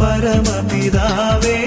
പരമപിതാവേ.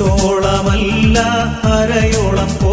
തോളമല്ല അരയോളം പോ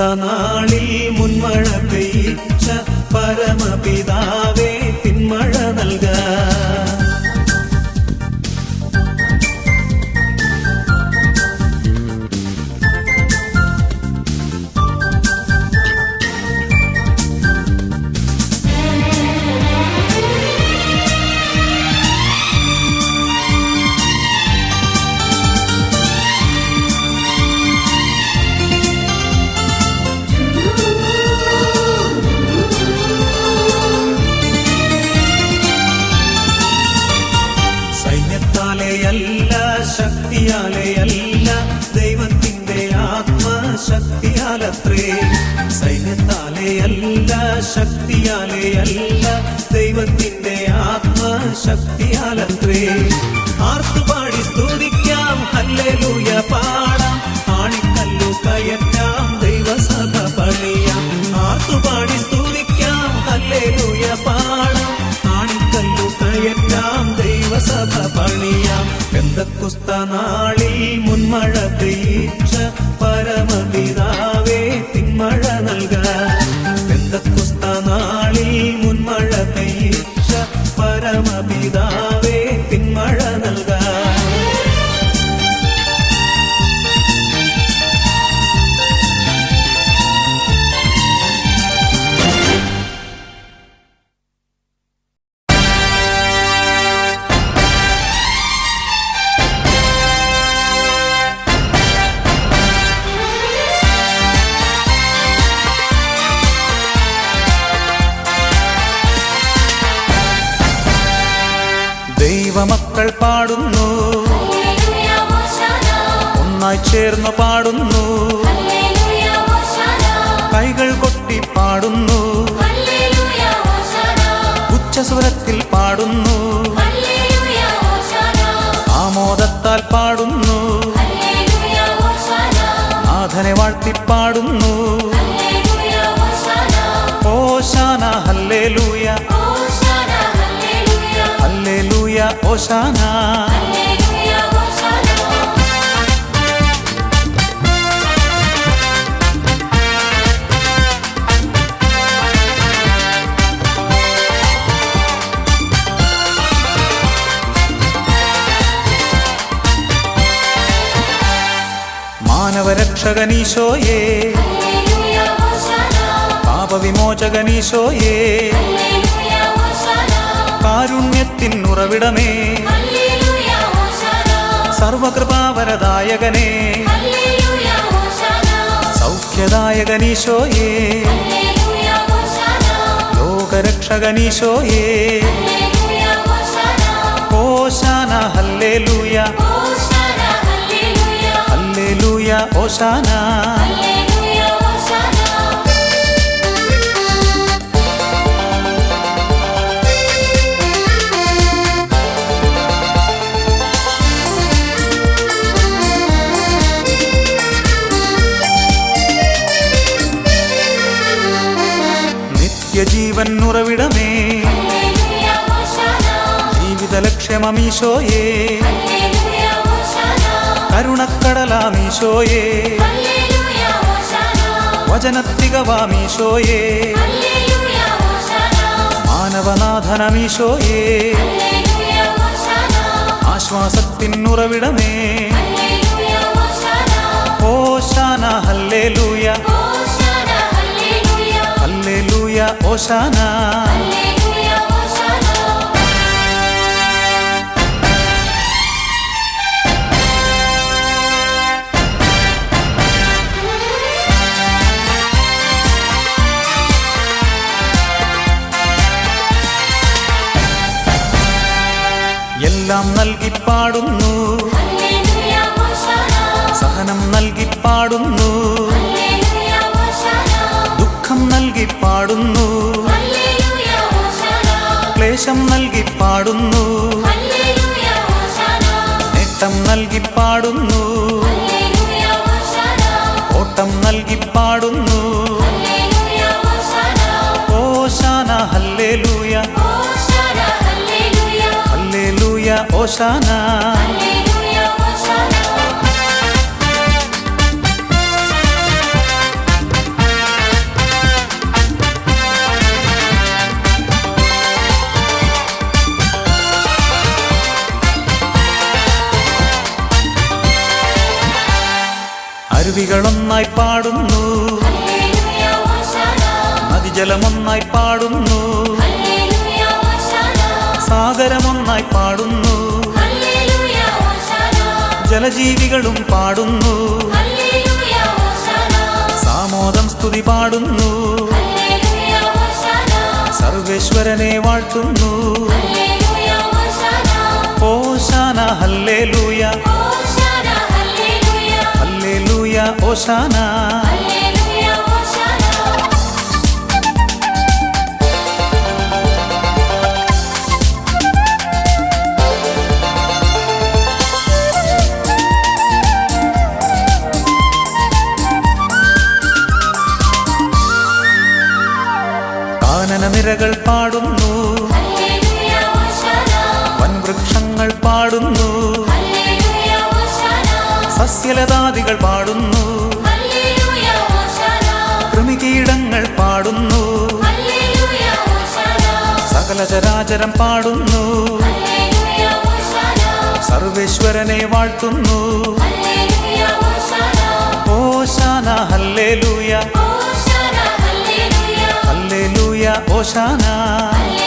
നാളിൽ മുൻമഴ പെയ്ച്ച പരമപീ വാക്കിയാലെയല്ല ദൈവത്തിന്റെ ആത്മശക്തിയാലത്രേ. സൈന്യത്താലെയല്ല ശക്തിയാലെയല്ല ദൈവത്തിന്റെ ആത്മശക്തിയാലത്രേ. ആർത്തുപാടി സ്തുതിക്കാം ഹല്ലേലൂയ പാടാം. ആണിക്കല്ലു കയറ്റാം ദൈവസഭ പണിയാം. ആർത്തുപാടി സ്തുതിക്കാം ഹല്ലേലൂയ പാടാം. ആണിക്കല്ലു കയറ്റാം ദൈവസഭ പണിയാം. പെന്തക്കുസ്ത നാളിൽ മുൻമഴ പ്രതീക്ഷ പരമപിതാ. നാഥനെ വാഴ്ത്തിപ്പാടുന്നു ഹല്ലേലൂയ ഹോശാന ഓശാന ഹല്ലേലൂയ ഹോശാന ഹല്ലേലൂയ ഹല്ലേലൂയ ഓശാന ഹോശാന പാപവിമോചകനീശോയേ. കാരുണ്യത്തിൻ ഉറവിടമേ. സർവകൃപാവരദായകനേ. സൗഖ്യദായകനീശോയേ. ലോകരക്ഷകനീശോയേ. ഓശാന ഹല്ലേ ലൂയ ഹല്ലേലൂയ ഓശാന ഹല്ലേലൂയ ഹോശാന നിത്യജീവൻ ഉറവിടമേ കരുണക്കടലാമീശോയേ. വചനത്തികവാമീശോയേ. മാനവനാഥനമീശോയേ. ആശ്വാസത്തിനുറവിടമേ. ഓശാന ഹല്ലേ ലൂയ ഹല്ലേലൂയ ലൂയ ഓശാന. എല്ലാം നൽകി പാടുന്നു. സഹനം നൽകി പാടുന്നു. ദുഃഖം നൽകി പാടുന്നു. ക്ലേശം നൽകി പാടുന്നു. ഓശാന അരുവികളൊന്നായി പാടുന്നു. നദിജലമൊന്നായി പാടുന്നു. സാഗരമൊന്നായി പാടുന്നു. ജലജീവികളും പാടുന്നു. ഹല്ലേലൂയ ഹോശാന സാമോദം സ്തുതി പാടുന്നു. ഹല്ലേലൂയ ഹോശാന സർവേശ്വരനെ വാഴ്ത്തുന്നു. ഹല്ലേലൂയ ഹോശാന ഓശാന ഹല്ലേലൂയ. ഹോശാന ഹല്ലേലൂയ. ഹല്ലേലൂയ ഓശാന. നിരകൾ പാടുന്നു. വൻവൃക്ഷങ്ങൾ പാടുന്നു. സസ്യലതാദികൾ പാടുന്നു. കൃമികീടങ്ങൾ പാടുന്നു. സകലചരാചരം പാടുന്നു. സർവേശ്വരനെ വാഴ്ത്തുന്നു. ഓശാന ഹല്ലേലൂയ. ഹല്ലേലൂയ. ഹല്ലേലൂയ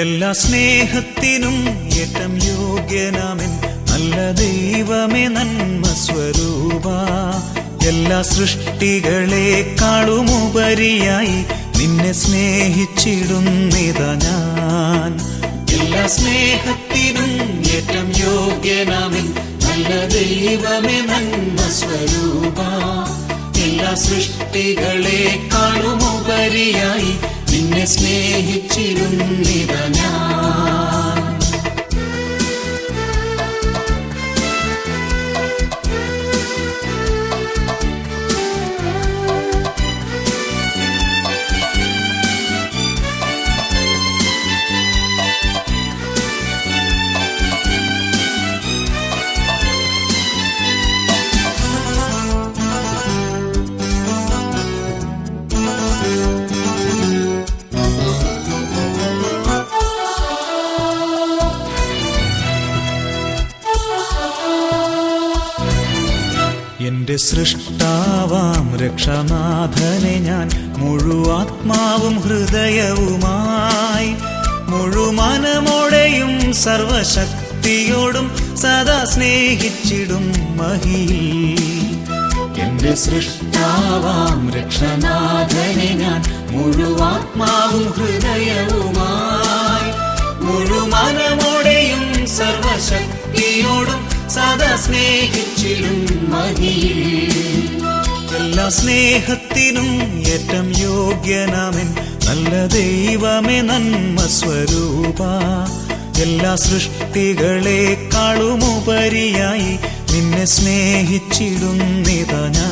എല്ലാ സ്നേഹത്തിനും ഏറ്റം യോഗ്യനാമൻ നല്ല ദൈവമേ നന്മ സ്വരൂപ. എല്ലാ സൃഷ്ടികളെക്കാളുമുപരിയായി നിന്നെ സ്നേഹിച്ചിടുന്നിതാ ഞാൻ. എല്ലാ സ്നേഹത്തിനും ഏറ്റം യോഗ്യനാമൻ നല്ല ദൈവമേ നന്മ സ്വരൂപ. എല്ലാ സൃഷ്ടികളെക്കാളും ഉപരിയായി നിന്നെ സ്നേഹിച്ചിരുന്നിത എന്റെ സൃഷ്ടാവാം രക്ഷനാഥനെ ഞാൻ മുഴുവാത്മാവും ഹൃദയവുമായി. മുഴുമനമോടെയും സർവശക്തിയോടും സദാ സ്നേഹിച്ചിടും മഹിയിൽ. എന്റെ സൃഷ്ടാവാം രക്ഷനാഥനെ ഞാൻ മുഴുവാത്മാവും ഹൃദയവുമായി. മുഴുമനമോടെയും സർവശക്തിയോടും സദാ സ്നേഹിച്ചിടും മഹിയിൽ എല്ലാ സ്നേഹത്തിനും ഏറ്റം യോഗ്യനാമൻ. നല്ല ദൈവമേ നന്മ സ്വരൂപ. എല്ലാ സൃഷ്ടികളെക്കാളും ഉപരിയായി നിന്നെ സ്നേഹിച്ചിടുന്നിതാ ഞാൻ.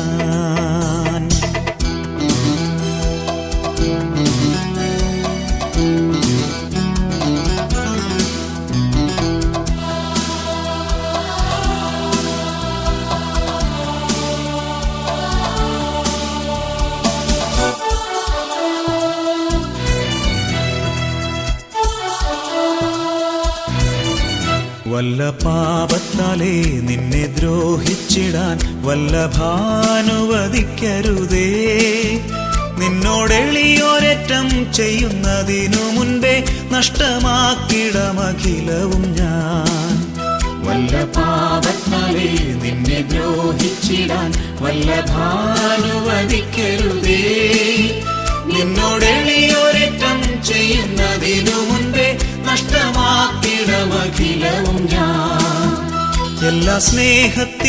വല്ലഭാനുവദിക്കരുതേ നിന്നോടെളിയോരറ്റം ചെയ്യുന്നതിനു മുൻപേ നഷ്ടമാക്കിടമഖിലവും ഞാൻ. വല്ല പാപത്താലേ നിന്നെ ദ്രോഹിച്ചിടാൻ വല്ല ഭാനുവദിക്കരുതേ നിന്നോടെളിയോരറ്റം ചെയ്യുന്നതിനു മുൻപേ നഷ്ടമാക്കിടമഖിലവും ഞാൻ. എല്ലാ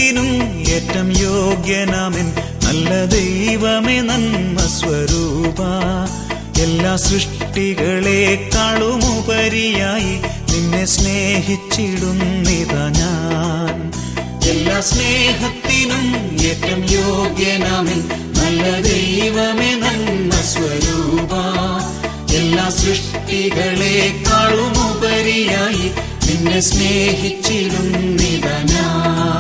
സ്നേഹത്തിനും ഏറ്റം യോഗ്യനാമൻ നല്ല ദൈവമേ നന്മ സ്വരൂപ. എല്ലാ സൃഷ്ടികളെക്കാളും ഉപരിയായി നിന്നെ സ്നേഹിച്ചിടുന്നിത ഞാൻ. എല്ലാ സ്നേഹത്തിനും ഏറ്റം യോഗ്യനാമൻ നല്ല ദൈവമേ നന്മ സ്വരൂപ. എല്ലാ സൃഷ്ടികളെക്കാളും ഉപരിയായി നിന്നെ സ്നേഹിച്ചിടുന്നിത ഞാൻ.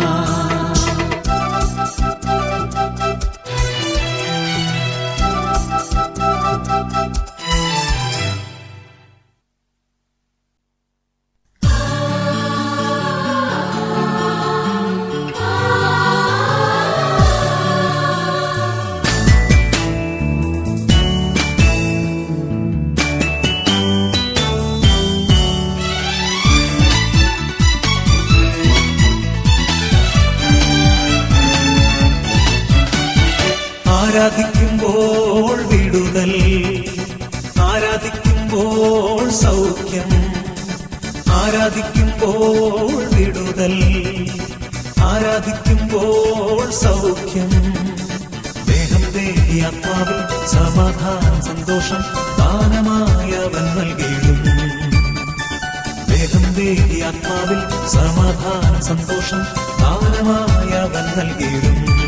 ആത്മാവിൽ സമാധാന സന്തോഷം ദാനമായ അവൻ ആരാധിക്കാം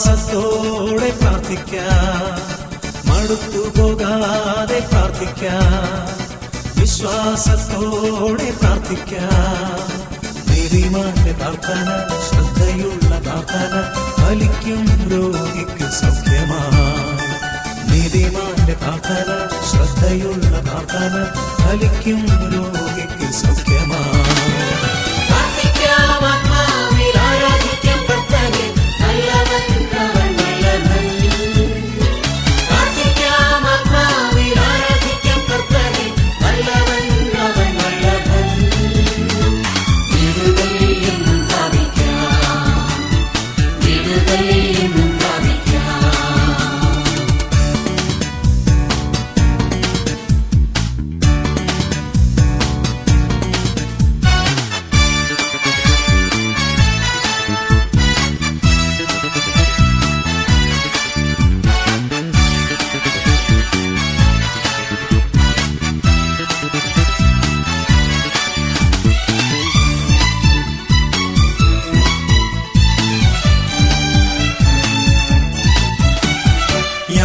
വിശ്വാസത്തോടെ പ്രാർത്ഥിക്കാം. മടുത്തു പോകാതെ പ്രാർത്ഥിക്കാം. വിശ്വാസത്തോടെ പ്രാർത്ഥിക്കാം. നീതിമാന്റെ പ്രാർത്ഥന ശ്രദ്ധയുള്ള പ്രാർത്ഥന ഫലിക്കും രോഗിക്ക് സൗഖ്യമായി നീതിമാന്റെ പ്രാർത്ഥന ശ്രദ്ധയുള്ള പ്രാർത്ഥന ഫലിക്കും രോഗിക്ക്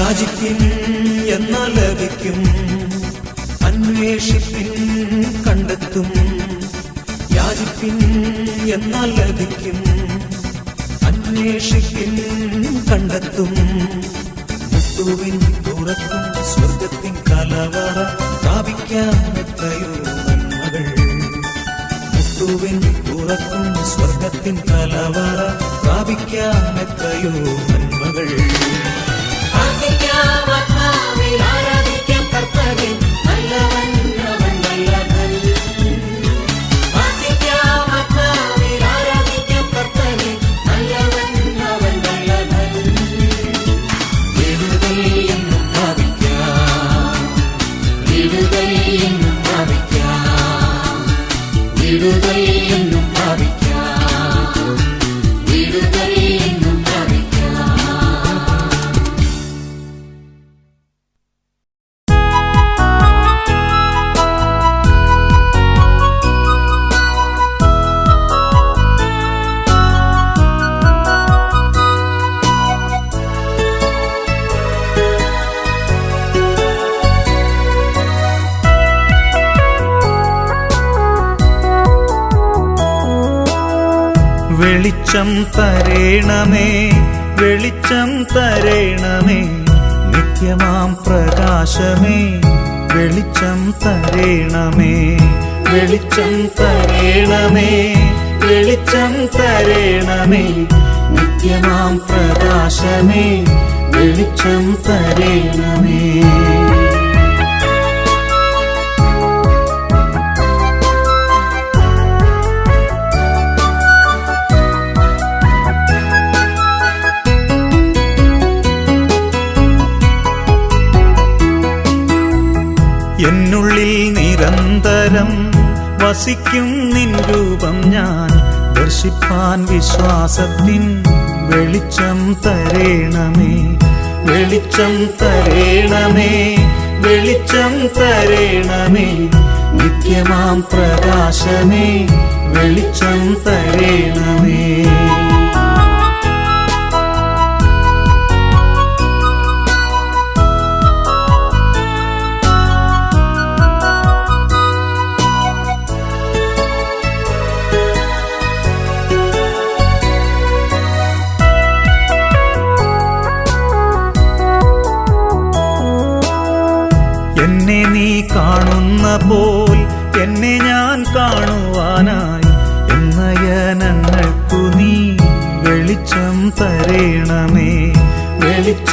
യാചിപ്പിൻ എന്നാൽ ലഭിക്കും. അന്വേഷിപ്പിൻ കണ്ടെത്തും. യാചിപ്പിൻ എന്നാൽ ലഭിക്കും. അന്വേഷിപ്പിൻ കണ്ടെത്തും. മുത്തുവിൻ തുറക്കും സ്വർഗത്തിൻ കലവറ മുത്തുവിൻ തുറക്കും സ്വർഗത്തിൻ കലവറ എത്രയോ നന്മകൾ. ആരാധിക്കാം അവൻ നല്ലവൻ തരേണമേ നിത്യമാം പ്രകാശമേ വെളിച്ചം തരേണമേ വെളിച്ചം തരേണമേ വെളിച്ചം തരേണമേ നിത്യമാം പ്രകാശമേ വെളിച്ചം തരേണമേ. എന്നുള്ളിൽ നിരന്തരം വസിക്കും നിൻ രൂപം ഞാൻ. ദർശിപ്പാൻ വിശ്വാസത്തിൻ വെളിച്ചം തരേണമേ. വെളിച്ചം തരേണമേ. വെളിച്ചം തരേണമേ. നിത്യമാം പ്രകാശമേ. വെളിച്ചം തരേണമേ.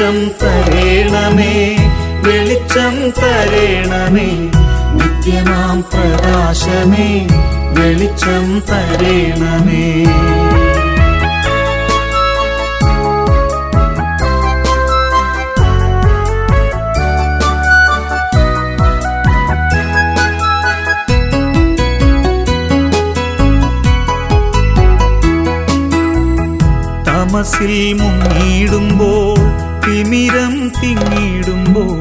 വെളിച്ചം തരേണമേ വെളിച്ചം തരേണമേ നിത്യമാം പ്രകാശമേ വെളിച്ചം തരേണമേ. തമസിൽ മുങ്ങിടുമ്പോൾ തിമിരം തിങ്ങിടുമ്പോൾ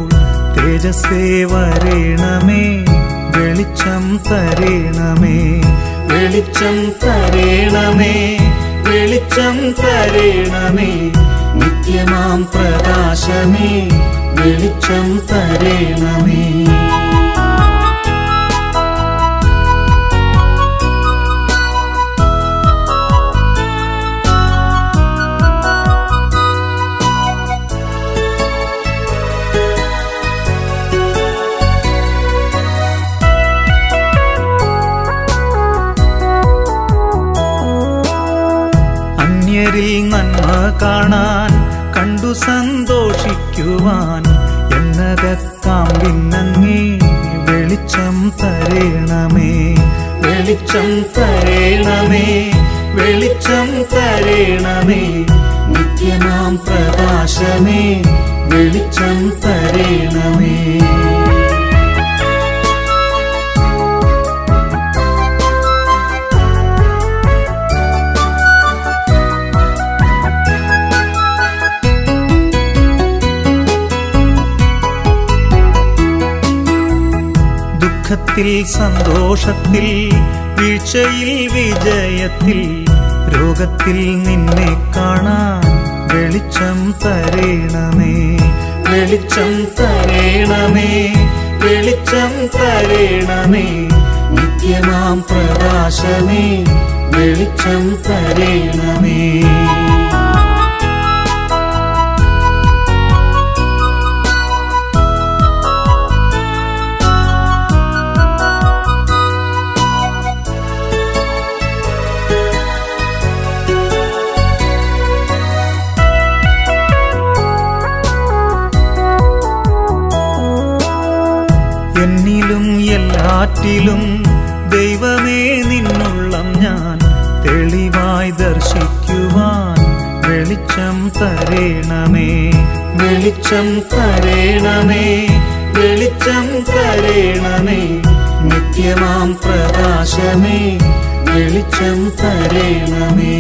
തേജസ്സേ വരേണമേ വെളിച്ചം തരേണമേ വെളിച്ചം തരേണമേ വെളിച്ചം തരേണമേ നിത്യമാം പ്രകാശമേ വെളിച്ചം തരേണമേ. ദുഃഖത്തിൽ സന്തോഷത്തിൽ വീഴ്ചയിൽ വിജയത്തിൽ രോഗത്തിൽ നിന്നെ കാണാൻ വെളിച്ചം തരേണമേ വെളിച്ചം തരേണമേ വെളിച്ചം തരേണമേ. നിത്യനാം പ്രകാശമേ വെളിച്ചം തരേണമേ. എല്ലാറ്റിലും ദൈവമേ നിന്നുള്ളം ഞാൻ തെളിവായി ദർശിക്കുവാൻ വെളിച്ചം തരേണമേ വെളിച്ചം തരേണമേ വെളിച്ചം തരേണമേ നിത്യമാം പ്രകാശമേ വെളിച്ചം തരേണമേ.